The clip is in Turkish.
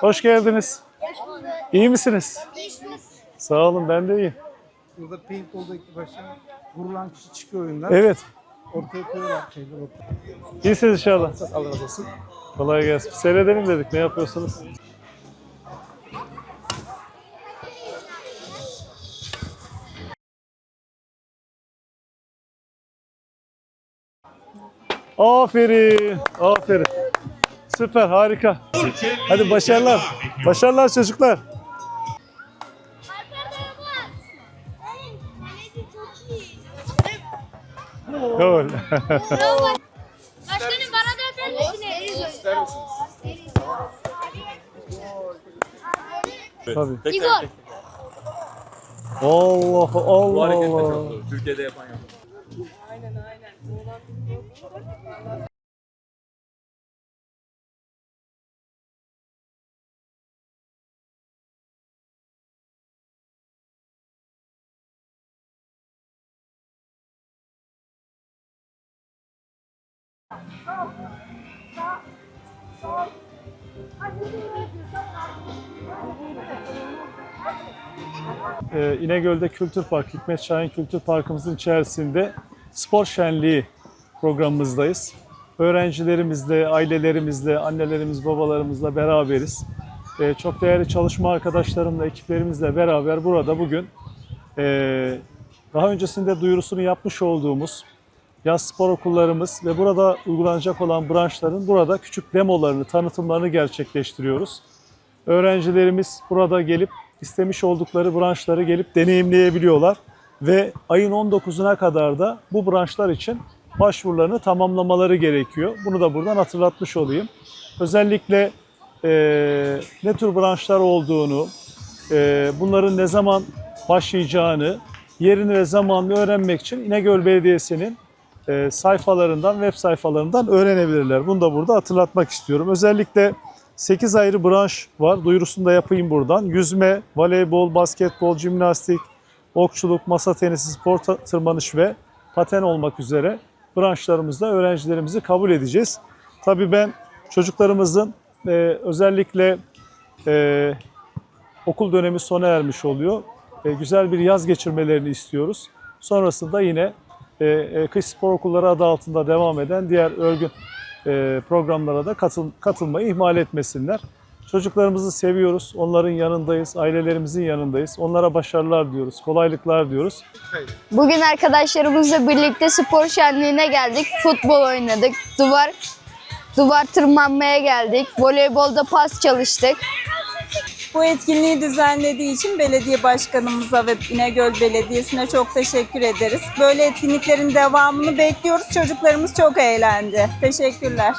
Hoş geldiniz. İyi misiniz? Sağ olun ben de iyiyim. Burada paintball'daki başına vurulan kişi çıkıyor oyundan. Evet. Ortaya koyuyorlar şeyleri. İyisiniz inşallah. Allah razı olsun. Kolay gelsin. Seyredelim dedik. Ne yapıyorsunuz? Aferin. Aferin. Süper, harika. Hadi başarılar. Başarılar çocuklar. Gol. Başkanım bana da öper misiniz? Tabii. Igor. Allah Allah Allah. Türkiye'de yapan Ee, İnegöl'de Kültür Park, Hikmet Şahin Kültür Parkımızın içerisinde spor şenliği programımızdayız. Öğrencilerimizle, ailelerimizle, annelerimiz, babalarımızla beraberiz. Ee, çok değerli çalışma arkadaşlarımla, ekiplerimizle beraber burada bugün ee, daha öncesinde duyurusunu yapmış olduğumuz yaz spor okullarımız ve burada uygulanacak olan branşların burada küçük demolarını, tanıtımlarını gerçekleştiriyoruz. Öğrencilerimiz burada gelip istemiş oldukları branşları gelip deneyimleyebiliyorlar ve ayın 19'una kadar da bu branşlar için başvurularını tamamlamaları gerekiyor. Bunu da buradan hatırlatmış olayım. Özellikle eee, ne tür branşlar olduğunu, eee, bunların ne zaman başlayacağını, yerini ve zamanını öğrenmek için İnegöl Belediyesi'nin e, sayfalarından, web sayfalarından öğrenebilirler. Bunu da burada hatırlatmak istiyorum. Özellikle 8 ayrı branş var. Duyurusunu da yapayım buradan. Yüzme, voleybol, basketbol, jimnastik, okçuluk, masa tenisi, spor tırmanış ve paten olmak üzere branşlarımızda öğrencilerimizi kabul edeceğiz. Tabii ben çocuklarımızın e, özellikle e, okul dönemi sona ermiş oluyor. E, güzel bir yaz geçirmelerini istiyoruz. Sonrasında yine kış spor okulları adı altında devam eden diğer örgün e, programlara da katıl, katılmayı ihmal etmesinler. Çocuklarımızı seviyoruz, onların yanındayız, ailelerimizin yanındayız. Onlara başarılar diyoruz, kolaylıklar diyoruz. Bugün arkadaşlarımızla birlikte spor şenliğine geldik. Futbol oynadık. Duvar duvar tırmanmaya geldik. Voleybolda pas çalıştık. Bu etkinliği düzenlediği için belediye başkanımıza ve İnegöl Belediyesi'ne çok teşekkür ederiz. Böyle etkinliklerin devamını bekliyoruz. Çocuklarımız çok eğlendi. Teşekkürler.